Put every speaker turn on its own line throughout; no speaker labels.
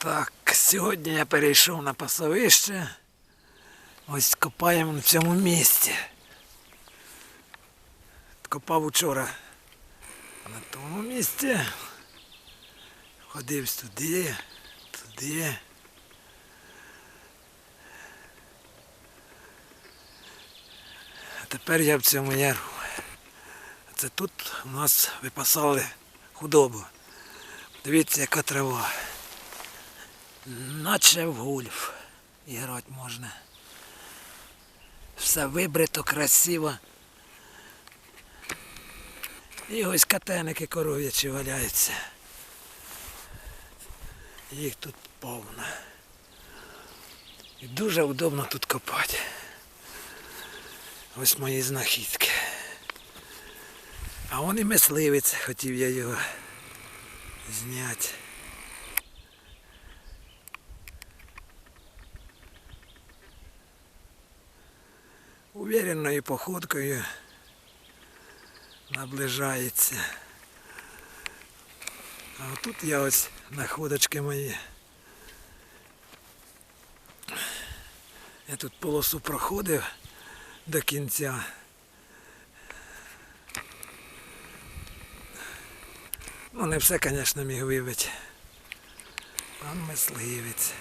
Так, сьогодні я перейшов на пасовище. Ось копаємо на цьому місці. Копав учора на тому місці. Ходив туди, туди. А тепер я в цьому яру. Це тут у нас випасали худобу. Дивіться, яка трава. Наче в гольф і грати можна. Все вибрито, красиво. І ось катеники коров'ячі валяються. Їх тут повно. І дуже удобно тут копати. Ось мої знахідки. А он і мисливець, хотів я його зняти. Уверенною походкою наближається. А тут я ось находочки мої. Я тут полосу проходив до кінця. Ну, не все, звісно, міг вибити. Пан мисливець.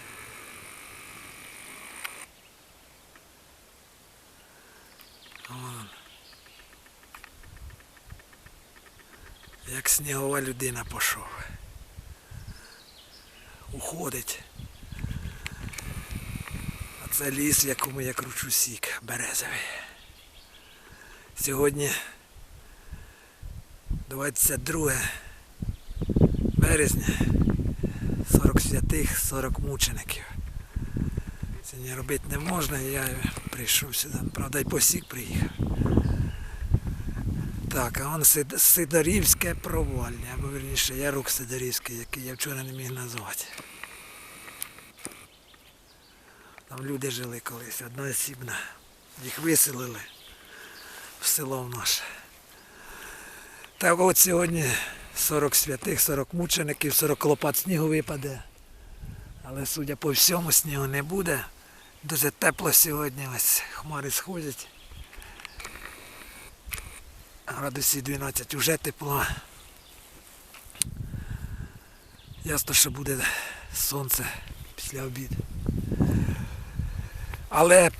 Як снігова людина пішов. Уходить. А це ліс, в якому я кручу сік, березовий. Сьогодні 22 березня. 40 святих, 40 мучеників. Сьогодні робити не можна, я прийшов сюди. Правда, й посік приїхав. Так, а он Сидорівське провалля, або верніше Ярук Сидорівський, який я вчора не міг назвати. Там люди жили колись, одноосібно. Їх виселили в село наше. Так от сьогодні 40 святих, 40 мучеників, 40 лопат снігу випаде. Але судя по всьому, снігу не буде. Дуже тепло сьогодні, ось хмари сходять. Градусів 12 вже тепло. Ясно, що буде сонце після обіду. Але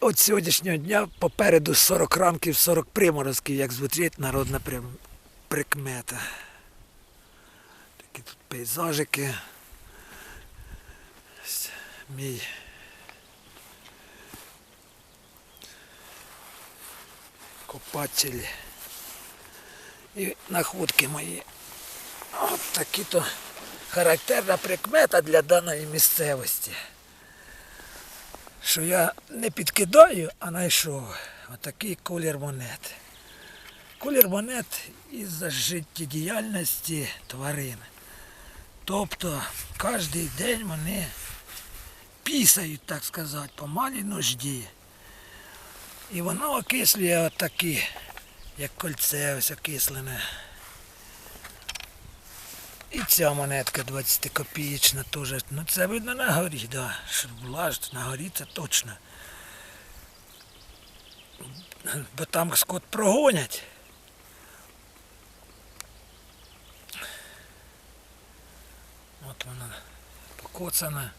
от сьогоднішнього дня попереду 40 ранків, 40 приморозків, як звучить народна прикмета. Такі тут пейзажики. Мій копатель. І находки мої. От такі то характерна прикмета для даної місцевості. Що я не підкидаю, а знайшов отакий колір монет. Колір монет із-за життєдіяльності тварин. Тобто кожен день вони пісають, так сказати, по малій нужді. І воно окислює отакі, як кольце ось окислене. І ця монетка 20 копієчна теж. Ну це видно на горі, да. Щоб була на горі це точно. Бо там скот прогонять. От вона покоцана.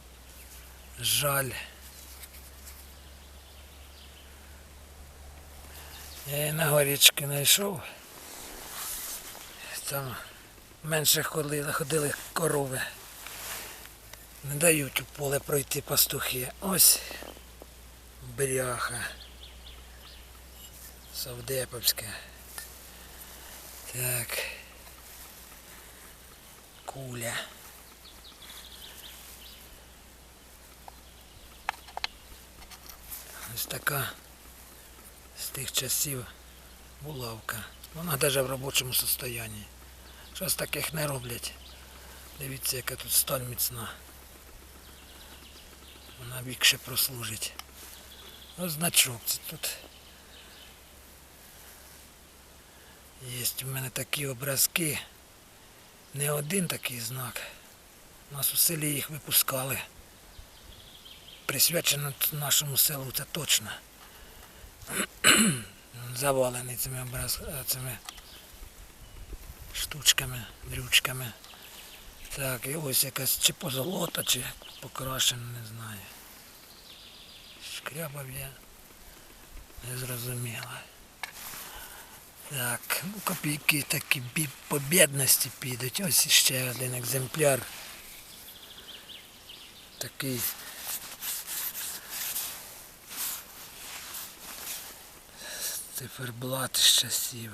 Жаль. Я її на горічки знайшов. Там менше ходили, ходили корови. Не дають у поле пройти пастухи. Ось бляха. Совдеповська. Так. Куля. Ось така тих часів булавка. Вона навіть в робочому стані. Щось таких не роблять. Дивіться, яка тут сталь міцна. Вона більше прослужить. Ось значок. Це тут є в мене такі образки. Не один такий знак. У нас у селі їх випускали. Присвячено нашому селу, це точно. Завалений цими образ... цими штучками, дрючками. Так, і ось якась чи позолота, чи покрашена, не знаю. Шкрябав я. Не зрозуміло. Так, ну копійки такі по бідності підуть. Ось ще один екземпляр. Такий. Циферблат з часів.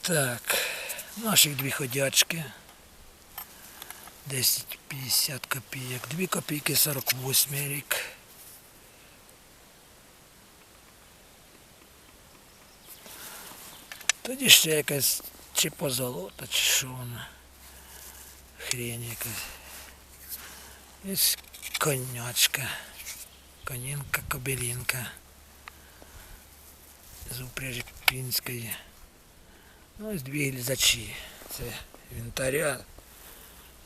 Так, наших дві ходячки. 10-50 копійок. Дві копійки 48 рік. Тоді ще якась чи позолота, чи що вона. Хрень якась. Ось конячка. Конінка, кобилінка. З упряжі пінської. Ну, ось дві гільзачі. Це інвентаря.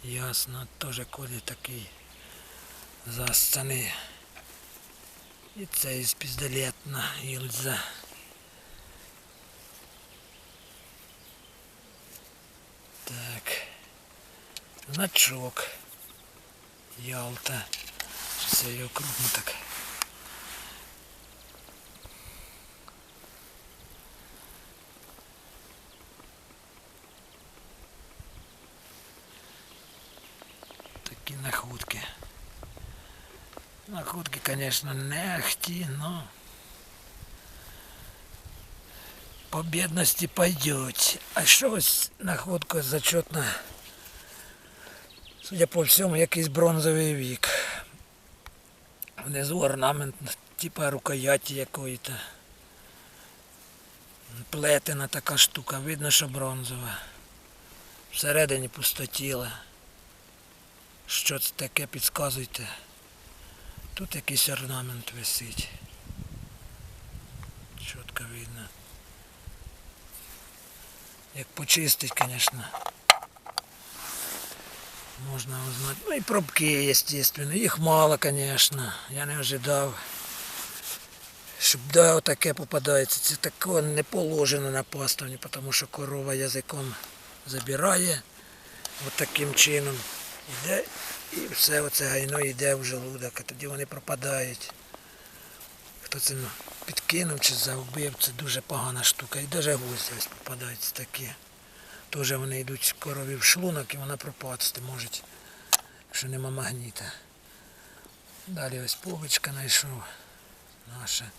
Ясно, теж колі такий застаний. І це із піздолетна гільза. Так. Значок. Ялта. Це його крупно так. Такі находки. Находки, конечно, не ахті, но по бедности пойдет. А що ось находка зачетна? Судя по всьому, якийсь бронзовий вік. Внизу орнамент, типа рукояті якої-то. Плетена така штука, видно, що бронзова. Всередині пустотіла. Що це таке, підказуйте. Тут якийсь орнамент висить. Чітко видно. Як почистить, звісно. Можна узнати. Ну і пробки, звісно. Їх мало, звісно. Я не ожидав. Щоб да, таке попадається. Це такого не положено на паставні, тому що корова язиком забирає. От чином. Іде і все оце гайно йде в желудок, а тоді вони пропадають. Хто це ну, підкинув чи загубив, це дуже погана штука. І навіть гусі ось попадаються такі. Теж вони йдуть корові в шлунок і вона пропасти може, якщо нема магніта. Далі ось повичка знайшов наша.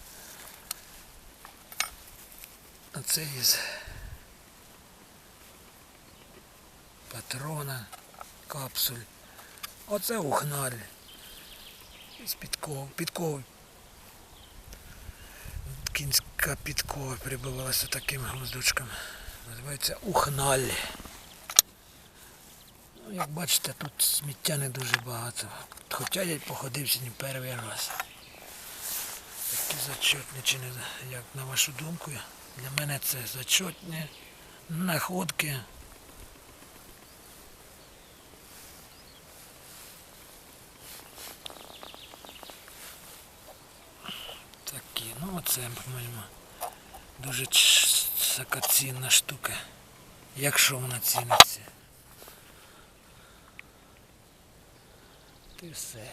А це із патрона, капсуль. Оце ухналь. Із підков. Підков. Кінська підкова прибивалася таким гвоздочком. Називається ухналь. Ну, як бачите, тут сміття не дуже багато. Хоча я й походив сьогодні перший раз. Такі зачетні чи не як на вашу думку. Для мене це зачетні находки. Такі, ну оце, по-моєму, дуже ч- така цінна штука. Якщо вона ціниться. Ти все.